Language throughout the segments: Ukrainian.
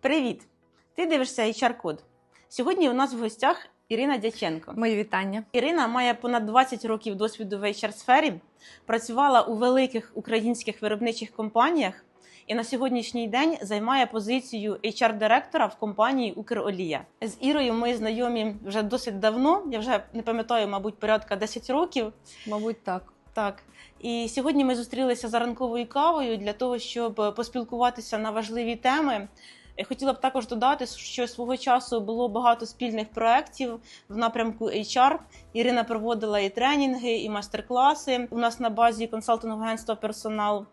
Привіт! Ти дивишся HR-код. Сьогодні у нас в гостях Ірина Дяченко. Мої вітання. Ірина має понад 20 років досвіду в HR-сфері, працювала у великих українських виробничих компаніях і на сьогоднішній день займає позицію HR-директора в компанії Укролія. З Ірою ми знайомі вже досить давно. Я вже не пам'ятаю, мабуть, порядка 10 років. Мабуть, так. Так, і сьогодні ми зустрілися за ранковою кавою для того, щоб поспілкуватися на важливі теми. Я Хотіла б також додати, що свого часу було багато спільних проєктів в напрямку HR. Ірина проводила і тренінги, і майстер-класи у нас на базі консалтингового агентства персонал.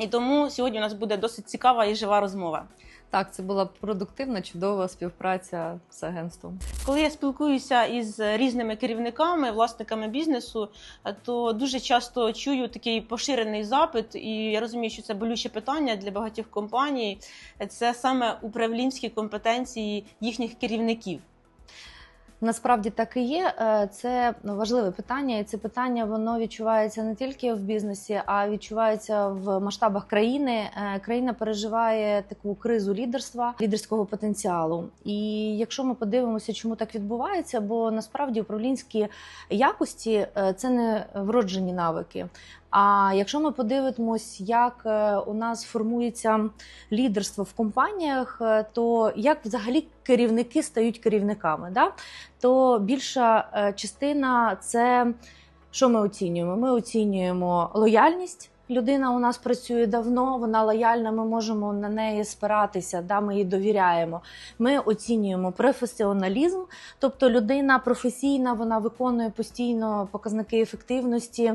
І тому сьогодні у нас буде досить цікава і жива розмова. Так, це була продуктивна, чудова співпраця з агентством. Коли я спілкуюся із різними керівниками, власниками бізнесу, то дуже часто чую такий поширений запит, і я розумію, що це болюче питання для багатьох компаній. Це саме управлінські компетенції їхніх керівників. Насправді так і є. Е, Це ну, важливе питання, і це питання воно відчувається не тільки в бізнесі, а відчувається в масштабах країни. Е, Країна переживає таку кризу лідерства, лідерського потенціалу. І якщо ми подивимося, чому так відбувається, бо насправді управлінські якості е, це не вроджені навики. А якщо ми подивимось, як е, у нас формується лідерство в компаніях, е, то як взагалі керівники стають керівниками, да? то більша е, частина це що ми оцінюємо? Ми оцінюємо лояльність. Людина у нас працює давно, вона лояльна, ми можемо на неї спиратися, да, ми їй довіряємо. Ми оцінюємо професіоналізм, тобто людина професійна, вона виконує постійно показники ефективності.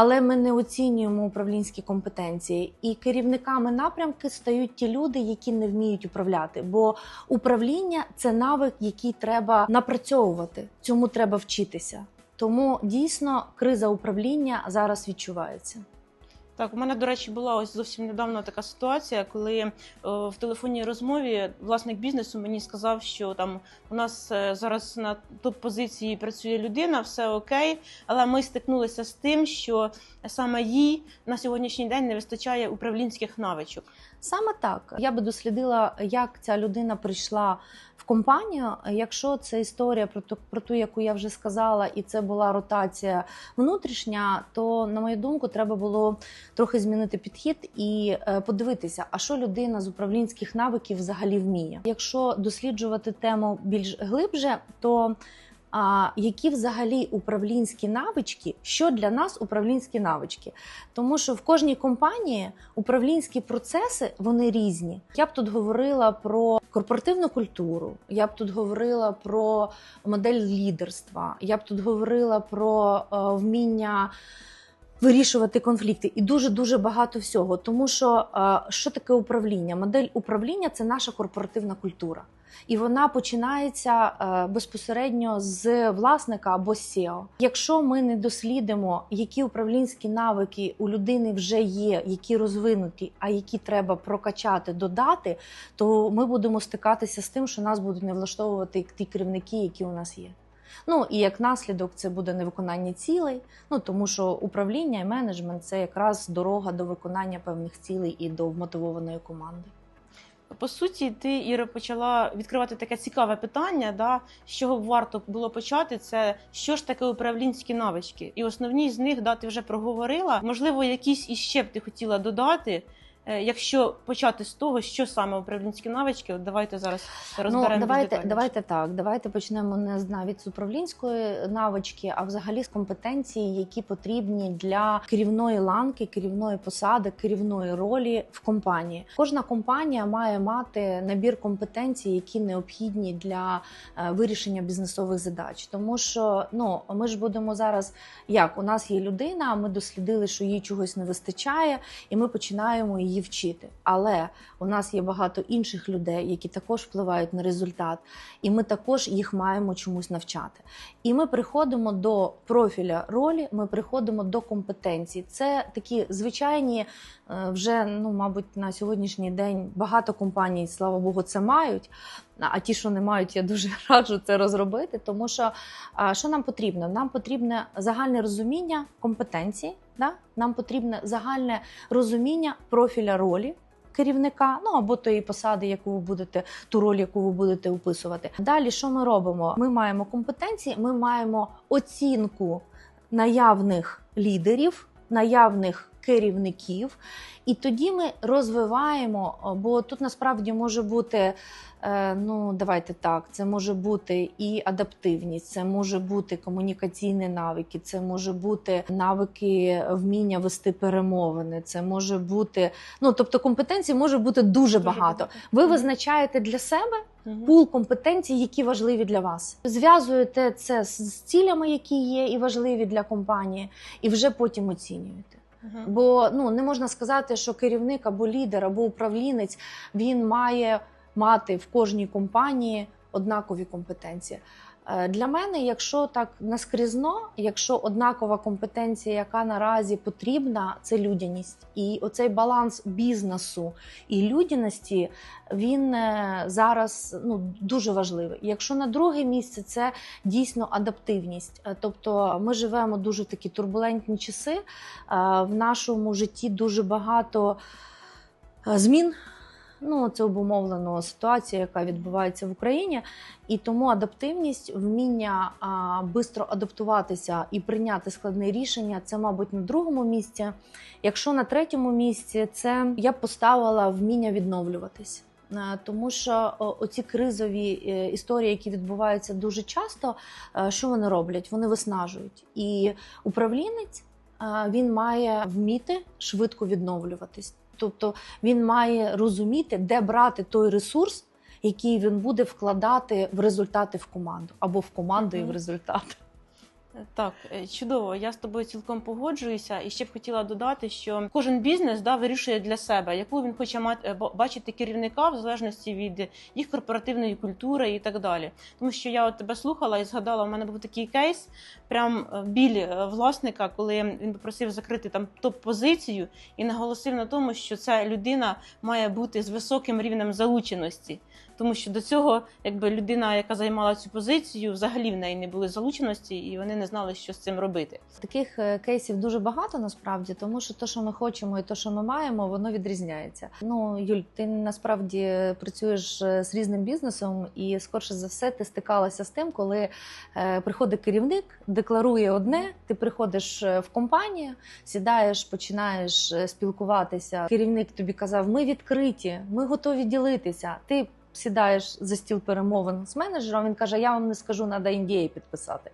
Але ми не оцінюємо управлінські компетенції, і керівниками напрямки стають ті люди, які не вміють управляти. Бо управління це навик, який треба напрацьовувати. Цьому треба вчитися. Тому дійсно криза управління зараз відчувається. Так, у мене, до речі, була ось зовсім недавно така ситуація, коли о, в телефонній розмові власник бізнесу мені сказав, що там у нас е, зараз на топ-позиції працює людина, все окей, але ми стикнулися з тим, що саме їй на сьогоднішній день не вистачає управлінських навичок. Саме так я би дослідила, як ця людина прийшла в компанію. Якщо це історія про ту, про ту, яку я вже сказала, і це була ротація внутрішня, то на мою думку, треба було трохи змінити підхід і е, подивитися, а що людина з управлінських навиків взагалі вміє. Якщо досліджувати тему більш глибше, то а які взагалі управлінські навички, що для нас управлінські навички? Тому що в кожній компанії управлінські процеси вони різні. Я б тут говорила про корпоративну культуру, я б тут говорила про модель лідерства, я б тут говорила про е, вміння. Вирішувати конфлікти і дуже дуже багато всього. Тому що що таке управління? Модель управління це наша корпоративна культура, і вона починається е, безпосередньо з власника або SEO. Якщо ми не дослідимо, які управлінські навики у людини вже є, які розвинуті, а які треба прокачати, додати, то ми будемо стикатися з тим, що нас будуть не влаштовувати ті керівники, які у нас є. Ну і як наслідок це буде невиконання цілей. Ну тому що управління і менеджмент це якраз дорога до виконання певних цілей і до вмотивованої команди. По суті, ти Іра почала відкривати таке цікаве питання, да, з чого варто було почати, це що ж таке управлінські навички. І основні з них да, ти вже проговорила. Можливо, якісь іще б ти хотіла додати. Е, Якщо почати з того, що саме управлінські навички, от давайте зараз розберемо. Ну, давайте, давайте так. Давайте почнемо не з навіть з управлінської навички, а взагалі з компетенцій, які потрібні для керівної ланки, керівної посади, керівної ролі в компанії. Кожна компанія має мати набір компетенцій, які необхідні для е, вирішення бізнесових задач. Тому що ну ми ж будемо зараз, як у нас є людина, ми дослідили, що їй чогось не вистачає, і ми починаємо її вчити. Але у нас є багато інших людей, які також впливають на результат, і ми також їх маємо чомусь навчати. І ми приходимо до профіля ролі, ми приходимо до компетенцій. Це такі звичайні, е, вже ну, мабуть, на сьогоднішній день багато компаній, слава Богу, це мають. А ті, що не мають, я дуже раджу це розробити. Тому що що нам потрібно? Нам потрібне загальне розуміння компетенцій, да? нам потрібне загальне розуміння профіля ролі керівника, ну або тої посади, яку ви будете, ту роль, яку ви будете описувати. Далі, що ми робимо? Ми маємо компетенції, ми маємо оцінку наявних лідерів, наявних керівників, і тоді ми розвиваємо, бо тут насправді може бути. е, Ну, давайте так, це може бути і адаптивність, це може бути комунікаційні навики, це може бути навики вміння вести перемовини, це може бути. Ну тобто компетенцій може бути дуже, багато. Ви визначаєте для себе пул компетенцій, які важливі для вас. Зв'язуєте це з цілями, які є і важливі для компанії, і вже потім оцінюєте. Бо ну не можна сказати, що керівник або лідер, або управлінець він має мати в кожній компанії однакові компетенції. Е, Для мене, якщо так наскрізно, якщо однакова компетенція, яка наразі потрібна, це людяність. І оцей баланс бізнесу і людяності він е, зараз ну дуже важливий. Якщо на друге місце це дійсно адаптивність, Е, тобто ми живемо дуже такі турбулентні часи. В нашому житті дуже багато змін. Ну, це обумовлено ситуацією, яка відбувається в Україні, і тому адаптивність, вміння а, бистро адаптуватися і прийняти складне рішення, це, мабуть, на другому місці. Якщо на третьому місці, це я б поставила вміння відновлюватись. Е, Тому що оці кризові е, історії, які відбуваються дуже часто, е, що вони роблять? Вони виснажують. І управлінець він має вміти швидко відновлюватись. Тобто він має розуміти, де брати той ресурс, який він буде вкладати в результати в команду або в команду і в результати. Так, е, чудово. Я з тобою цілком погоджуюся. І ще б хотіла додати, що кожен бізнес да, вирішує для себе, яку він хоче мати е, бачити керівника в залежності від їх корпоративної культури і так далі. Тому що я от тебе слухала і згадала, у мене був такий кейс, прям е, біль власника, коли він попросив закрити там топ-позицію і наголосив на тому, що ця людина має бути з високим рівнем залученості. Тому що до цього, якби людина, яка займала цю позицію, взагалі в неї не були залученості, і вони не знали, що з цим робити. Таких е, кейсів дуже багато насправді, тому що те, що ми хочемо, і те, що ми маємо, воно відрізняється. Ну, Юль, ти насправді працюєш е, з різним бізнесом, і скорше за все ти стикалася з тим, коли е, приходить керівник, декларує одне, ти приходиш в компанію, сідаєш, починаєш спілкуватися. Керівник тобі казав: ми відкриті, ми готові ділитися. Ти сідаєш за стіл перемовин з менеджером. Він каже: Я вам не скажу, треба індії підписати.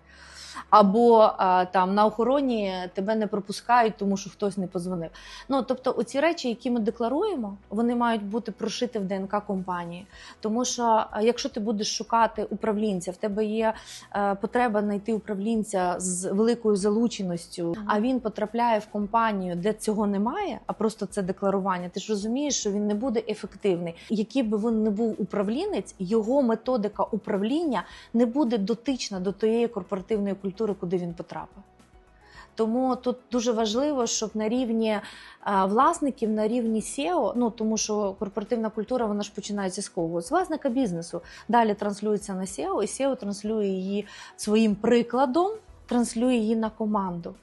Або а, там на охороні тебе не пропускають, тому що хтось не позвонив. Ну тобто, оці речі, які ми декларуємо, вони мають бути прошити в ДНК компанії. Тому що якщо ти будеш шукати управлінця, в тебе є е, потреба знайти управлінця з великою залученістю, а він потрапляє в компанію, де цього немає, а просто це декларування. Ти ж розумієш, що він не буде ефективний. Який би він не був управлінець, його методика управління не буде дотична до тієї корпоративної культури, куди він потрапив. Тому тут дуже важливо, щоб на рівні е, власників, на рівні SEO, ну тому що корпоративна культура вона ж починається з кого? З власника бізнесу. Далі транслюється на SEO, і SEO транслює її своїм прикладом, транслює її на команду.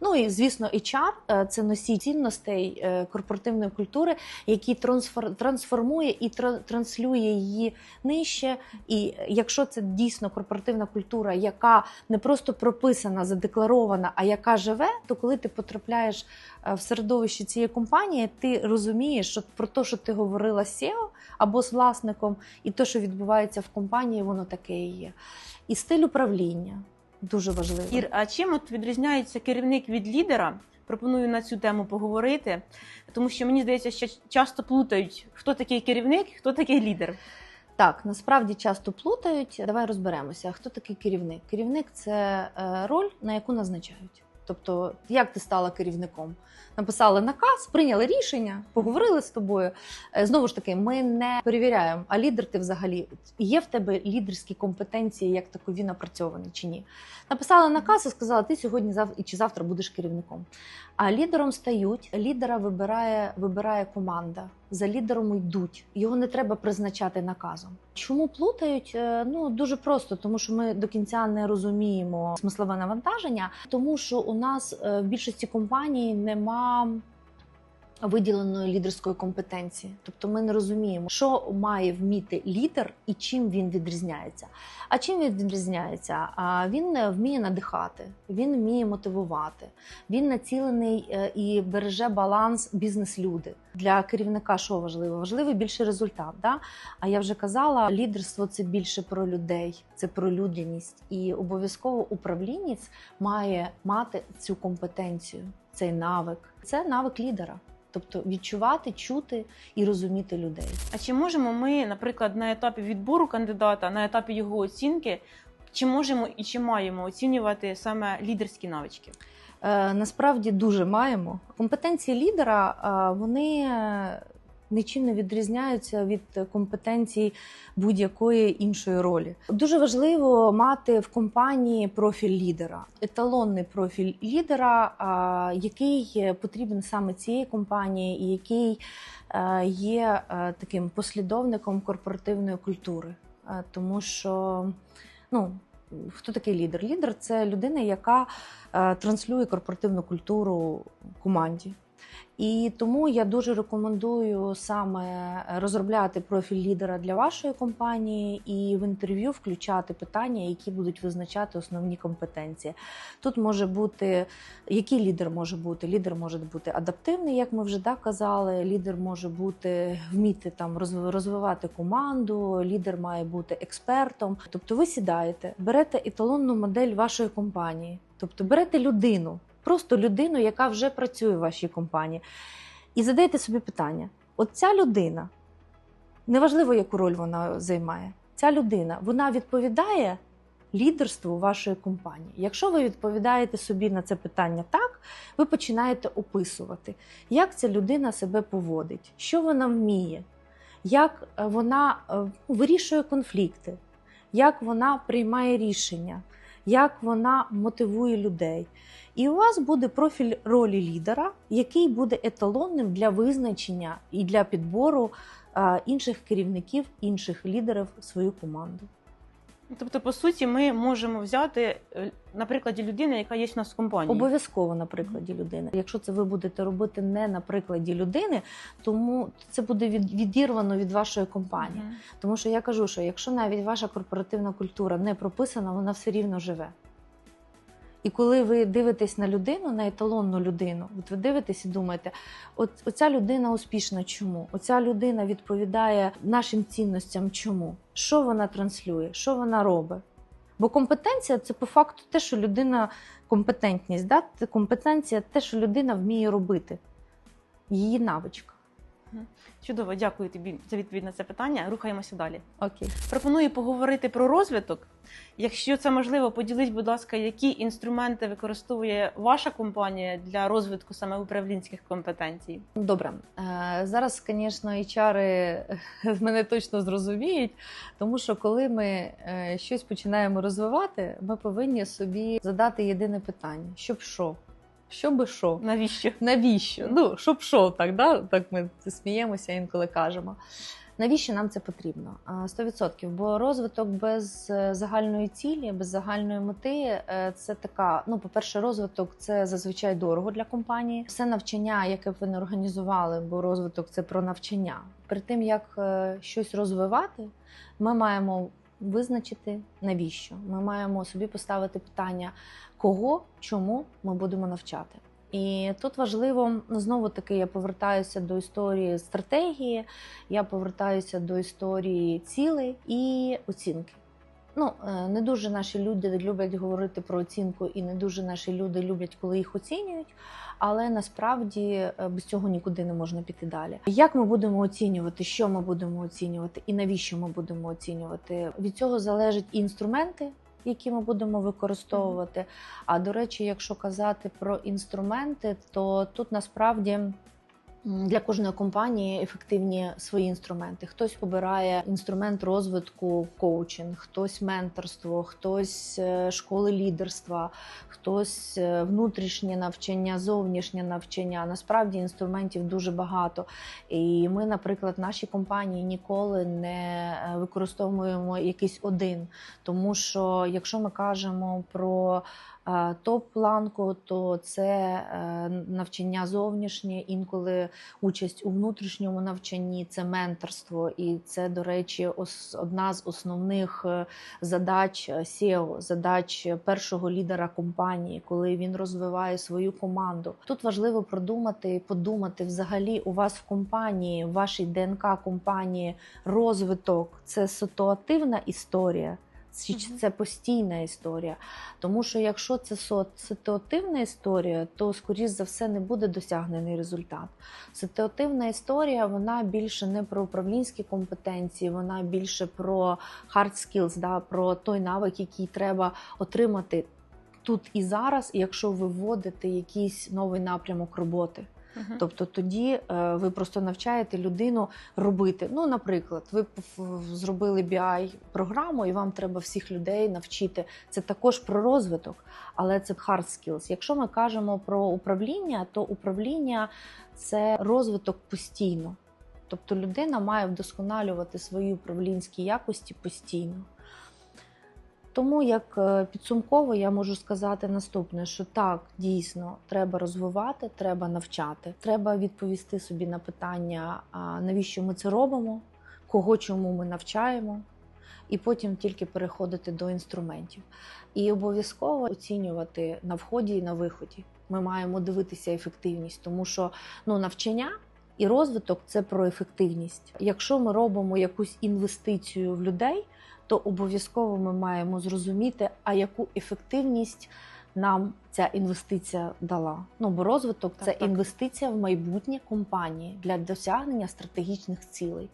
Ну і звісно, HR е, – це носій цінностей е, корпоративної культури, трансфор- трансформує і тра- транслює її нижче. І якщо це дійсно корпоративна культура, яка не просто прописана, задекларована, а яка живе, то коли ти потрапляєш е, в середовище цієї компанії, ти розумієш, що про те, що ти говорила з SEO або з власником, і те, що відбувається в компанії, воно таке і є. І стиль управління дуже важливий. Ір, а чим от відрізняється керівник від лідера? Пропоную на цю тему поговорити, тому що мені здається, що часто плутають, хто такий керівник, хто такий лідер. Так, насправді часто плутають. Давай розберемося. Хто такий керівник? Керівник це е, роль, на яку назначають. Тобто, як ти стала керівником? Написали наказ, прийняли рішення, поговорили з тобою. Е, Знову ж таки, ми не перевіряємо, а лідер ти взагалі є в тебе лідерські компетенції, як такові напрацьовані чи ні. Написали наказ і сказали, ти сьогодні і чи завтра будеш керівником. А лідером стають, лідера вибирає, вибирає команда. За лідером йдуть. Його не треба призначати наказом. Чому плутають? Е, Ну дуже просто, тому що ми до кінця не розуміємо смислове навантаження, тому що у нас е, в більшості компаній нема виділеної лідерської компетенції. Тобто ми не розуміємо, що має вміти лідер і чим він відрізняється. А чим він відрізняється? А він е, вміє надихати, він вміє мотивувати, він націлений е, і береже баланс бізнес-люди. Для керівника що важливо? Важливий більше результат. Да? А я вже казала, лідерство це більше про людей, це про людяність. І обов'язково управлінець має мати цю компетенцію, цей навик. Це навик лідера. Тобто відчувати, чути і розуміти людей. А чи можемо ми, наприклад, на етапі відбору кандидата, на етапі його оцінки, чи можемо і чи маємо оцінювати саме лідерські навички? Е, насправді дуже маємо. Компетенції лідера е, вони е, нічим не відрізняються від компетенцій будь-якої іншої ролі. Дуже важливо мати в компанії профіль лідера, еталонний профіль лідера, який потрібен саме цієї компанії, і який е, є е, таким послідовником корпоративної культури. Е, Тому що ну, хто такий лідер? Лідер це людина, яка транслює корпоративну культуру команді. І тому я дуже рекомендую саме розробляти профіль лідера для вашої компанії і в інтерв'ю включати питання, які будуть визначати основні компетенції. Тут може бути який лідер може бути? Лідер може бути адаптивний, як ми вже так казали. Лідер може бути вміти там розвивати команду, лідер має бути експертом. Тобто, ви сідаєте, берете еталонну модель вашої компанії, тобто берете людину, просто людину, яка вже працює в вашій компанії, і задаєте собі питання: от ця людина, неважливо, яку роль вона займає, ця людина вона відповідає лідерству вашої компанії. Якщо ви відповідаєте собі на це питання так, ви починаєте описувати, як ця людина себе поводить, що вона вміє, як е, вона е, вирішує конфлікти, як вона приймає рішення, як вона мотивує людей. І у вас буде профіль ролі лідера, який буде еталонним для визначення і для підбору е, інших керівників, інших лідерів свою команду. Тобто, по суті, ми можемо взяти е, на прикладі людини, яка є в нас в компанії. Обов'язково на прикладі людини. Якщо це ви будете робити не на прикладі людини, тому це буде від- відірвано від вашої компанії. Тому що я кажу, що якщо навіть ваша корпоративна культура не прописана, вона все рівно живе. І коли ви дивитесь на людину, на еталонну людину, от ви дивитесь і думаєте, от оця людина успішна чому? Оця людина відповідає нашим цінностям чому? Що вона транслює, що вона робить? Бо компетенція це по факту те, що людина компетентність, да? компетенція те, що людина вміє робити, її навичка. Чудово, дякую тобі за відповідь на це питання. Рухаємося далі. Окей. Пропоную поговорити про розвиток. Якщо це можливо, поділіть, будь ласка, які інструменти використовує ваша компанія для розвитку саме управлінських компетенцій? Добре, Е, зараз, звісно, HR мене точно зрозуміють, тому що коли ми е, щось починаємо розвивати, ми повинні собі задати єдине питання: щоб що? Що би що? Навіщо? Навіщо? Ну, щоб що, так, да? так ми сміємося інколи кажемо. Навіщо нам це потрібно? А, 100%. Бо розвиток без е, загальної цілі, без загальної мети е, це така. Ну, по-перше, розвиток це зазвичай дорого для компанії. Все навчання, яке б ви не організували, бо розвиток це про навчання. Перед тим як е, щось розвивати, ми маємо визначити навіщо. Ми маємо собі поставити питання, кого, чому ми будемо навчати. І тут важливо ну, знову таки я повертаюся до історії стратегії, я повертаюся до історії цілей і оцінки. Ну, е, не дуже наші люди люблять говорити про оцінку, і не дуже наші люди люблять, коли їх оцінюють. Але насправді е, без цього нікуди не можна піти далі. Як ми будемо оцінювати, що ми будемо оцінювати, і навіщо ми будемо оцінювати? Від цього залежать і інструменти, які ми будемо використовувати. А до речі, якщо казати про інструменти, то тут насправді. Для кожної компанії ефективні свої інструменти. Хтось обирає інструмент розвитку коучинг, хтось менторство, хтось е, школи лідерства, хтось е, внутрішнє навчання, зовнішнє навчання. Насправді інструментів дуже багато. І ми, наприклад, в нашій компанії ніколи не е, використовуємо якийсь один. Тому що якщо ми кажемо про Топ-планку то це е, навчання зовнішнє, інколи участь у внутрішньому навчанні, це менторство, і це, до речі, одна з основних е, задач SEO, задач першого лідера компанії, коли він розвиває свою команду. Тут важливо продумати, і подумати взагалі у вас в компанії, в вашій ДНК компанії розвиток це ситуативна історія. Чи це постійна історія? Тому що якщо це ситуативна історія, то скоріш за все не буде досягнений результат. Ситуативна історія вона більше не про управлінські компетенції, вона більше про hard skills, да, про той навик, який треба отримати тут і зараз, якщо ви вводите якийсь новий напрямок роботи. Тобто тоді е, ви просто навчаєте людину робити. Ну, наприклад, ви зробили BI програму, і вам треба всіх людей навчити. Це також про розвиток, але це hard skills. Якщо ми кажемо про управління, то управління це розвиток постійно. Тобто людина має вдосконалювати свої управлінські якості постійно. Тому як е, підсумково я можу сказати наступне: що так, дійсно, треба розвивати, треба навчати, треба відповісти собі на питання, навіщо ми це робимо, кого чому ми навчаємо, і потім тільки переходити до інструментів. І обов'язково оцінювати на вході і на виході. Ми маємо дивитися ефективність, тому що ну, навчання. І розвиток це про ефективність. Якщо ми робимо якусь інвестицію в людей, то обов'язково ми маємо зрозуміти, а яку ефективність нам ця інвестиція дала. Ну бо розвиток Так, це так. інвестиція в майбутнє компанії для досягнення стратегічних цілей.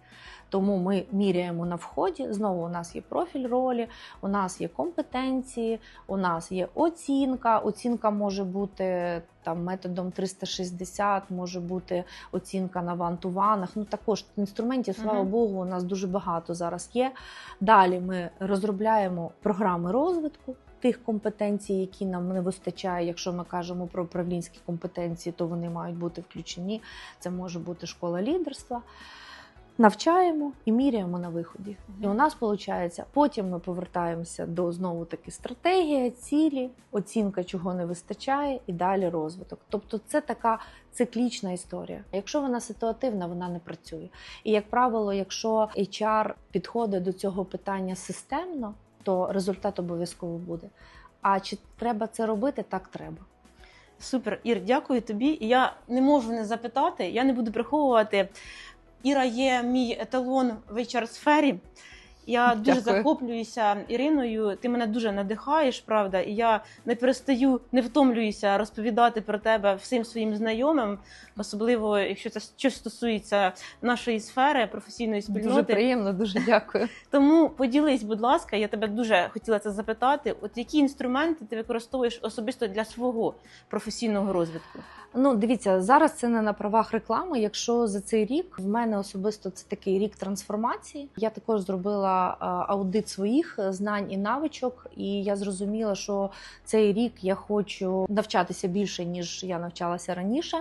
Тому ми міряємо на вході. Знову у нас є профіль ролі, у нас є компетенції, у нас є оцінка. Оцінка може бути там методом 360, може бути оцінка на вантуванах. Ну також інструментів, слава Мгм. Богу, у нас дуже багато зараз є. Далі ми розробляємо програми розвитку тих компетенцій, які нам не вистачає. Якщо ми кажемо про управлінські компетенції, то вони мають бути включені. Це може бути школа лідерства. Навчаємо і міряємо на виході. І у нас виходить, потім ми повертаємося до знову таки стратегія, цілі, оцінка, чого не вистачає, і далі розвиток. Тобто, це така циклічна історія. Якщо вона ситуативна, вона не працює. І як правило, якщо HR підходить до цього питання системно, то результат обов'язково буде. А чи треба це робити? Так треба. Супер, Ір, дякую тобі. Я не можу не запитати, я не буду приховувати. Іра є мій еталон в HR-сфері. Я дуже Дякую. захоплююся Іриною. Ти мене дуже надихаєш, правда, і я не перестаю, не втомлююся розповідати про тебе всім своїм знайомим, особливо якщо це щось стосується нашої сфери, професійної Дуже приємно, дуже дякую. Тому поділись, будь ласка, я тебе дуже хотіла це запитати. От які інструменти ти використовуєш особисто для свого професійного розвитку? Ну, дивіться, зараз це не на правах реклами. Якщо за цей рік в мене особисто це такий рік трансформації. Я також зробила аудит своїх е, знань і навичок, і я зрозуміла, що цей рік я хочу навчатися більше ніж я навчалася раніше.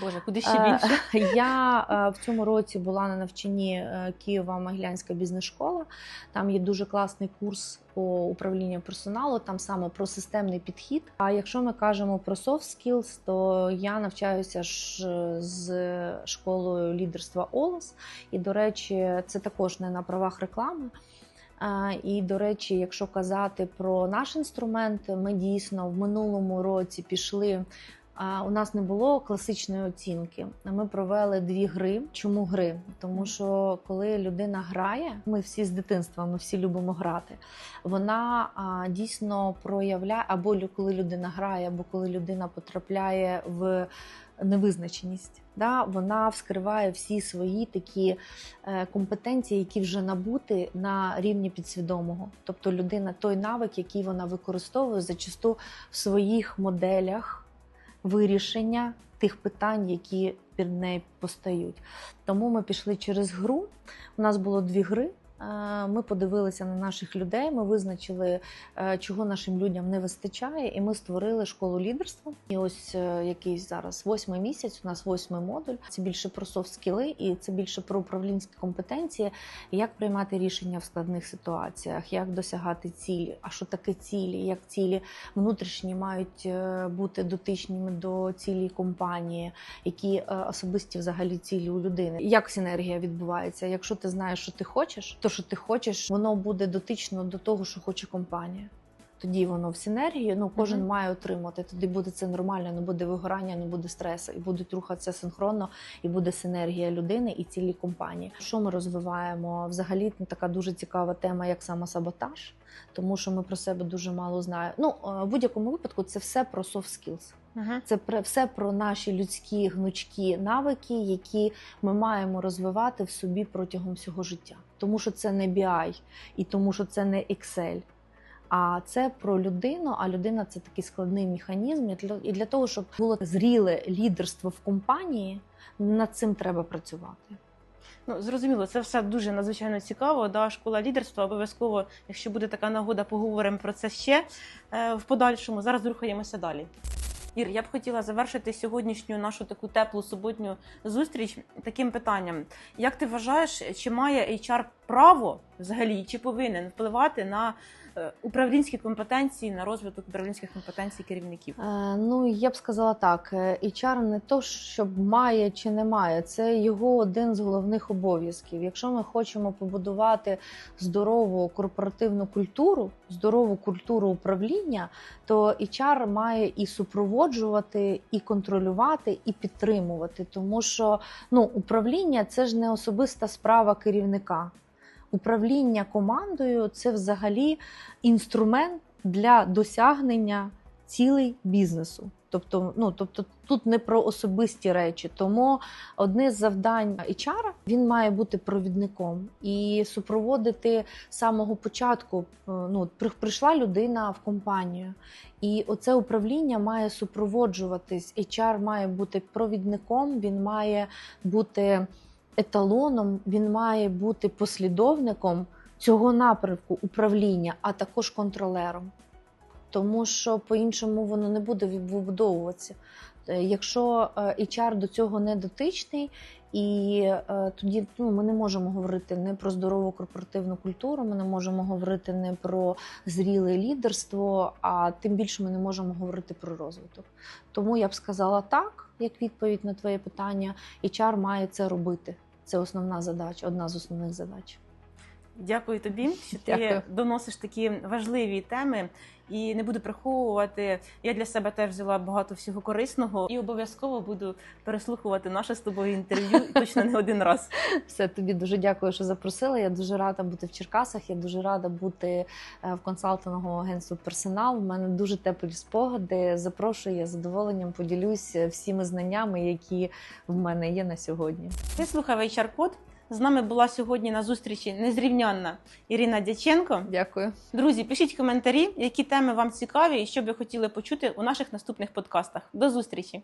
Боже, куди ще Е, більше? Я е, в цьому році була на навчанні е, Києва Могилянська бізнес-школа. Там є дуже класний курс по управлінню персоналу, там саме про системний підхід. А якщо ми кажемо про soft skills, то я навчаюся ж з школою лідерства Олос. І, до речі, це також не на правах реклами. І, до речі, якщо казати про наш інструмент, ми дійсно в минулому році пішли. У нас не було класичної оцінки. Ми провели дві гри. Чому гри? Тому що коли людина грає, ми всі з дитинства, ми всі любимо грати. Вона дійсно проявляє, або коли людина грає, або коли людина потрапляє в невизначеність. Да? Вона вскриває всі свої такі е, компетенції, які вже набуті на рівні підсвідомого. Тобто людина той навик, який вона використовує зачасту в своїх моделях вирішення тих питань, які перед нею постають. Тому ми пішли через гру. У нас було дві гри. Ми подивилися на наших людей. Ми визначили, е, чого нашим людям не вистачає, і ми створили школу лідерства. І ось е, якийсь зараз восьмий місяць. У нас восьмий модуль. Це більше про софт-скіли і це більше про управлінські компетенції, як приймати рішення в складних ситуаціях, як досягати цілі. А що таке цілі? Як цілі внутрішні мають е, бути дотичними до цілі компанії, які особисті взагалі цілі у людини. Як синергія відбувається? Якщо ти знаєш, що ти хочеш, то що ти хочеш, воно буде дотично до того, що хоче компанія. Тоді воно в синергії, ну кожен Мгм. має отримати. Тоді буде це нормально, не буде вигорання, не буде стресу, і будуть рухатися синхронно, і буде синергія людини і цілі компанії. Що ми розвиваємо? Взагалі така дуже цікава тема, як самосаботаж, тому що ми про себе дуже мало знаємо. Ну е, в будь-якому випадку це все про soft skills. Угу. Це про- все про наші людські гнучкі навики, які ми маємо розвивати в собі протягом всього життя. Тому що це не BI і тому, що це не Excel. А це про людину. А людина це такий складний механізм. І для, того, щоб було зріле лідерство в компанії, над цим треба працювати. Ну, зрозуміло, це все дуже надзвичайно цікаво. Да, школа лідерства обов'язково, якщо буде така нагода, поговоримо про це ще е, в подальшому. Зараз рухаємося далі. Ір, я б хотіла завершити сьогоднішню нашу таку теплу суботню зустріч таким питанням: як ти вважаєш, чи має HR право взагалі, чи повинен впливати на е, управлінські компетенції, на розвиток управлінських компетенцій керівників? Е, ну я б сказала так: е, HR не то, щоб має чи не має, це його один з головних обов'язків. Якщо ми хочемо побудувати здорову корпоративну культуру, здорову культуру управління, то HR має і супроводжувати, і контролювати, і підтримувати, тому що ну управління це ж не особиста справа керівника. Управління командою це взагалі інструмент для досягнення цілей бізнесу. Тобто, ну тобто тут не про особисті речі. Тому одне з завдань HR він має бути провідником і супроводити з самого початку. е, Ну при- прийшла людина в компанію, і оце управління має супроводжуватись. HR має бути провідником, він має бути еталоном, він має бути послідовником цього напрямку управління, а також контролером. Тому що по-іншому воно не буде вибудовуватися. Е, Якщо е, HR до цього не дотичний, і е, тоді ну, ми не можемо говорити не про здорову корпоративну культуру, ми не можемо говорити не про зріле лідерство, а тим більше ми не можемо говорити про розвиток. Тому я б сказала так, як відповідь на твоє питання, HR має це робити. Це основна задача, одна з основних задач. Дякую тобі, що ти Дякую. доносиш такі важливі теми. І не буду приховувати. Я для себе теж взяла багато всього корисного і обов'язково буду переслухувати наше з тобою інтерв'ю і точно не один раз. Все тобі дуже дякую, що запросила. Я дуже рада бути в Черкасах. Я дуже рада бути е, в консалтинговому агентстві персонал. У мене дуже теплі спогади. Запрошую я з задоволенням поділюсь всіми знаннями, які в мене є на сьогодні. Ти слухав HR Код. З нами була сьогодні на зустрічі незрівнянна Ірина Дяченко. Дякую. Друзі, пишіть коментарі, які теми вам цікаві і що б ви хотіли почути у наших наступних подкастах. До зустрічі!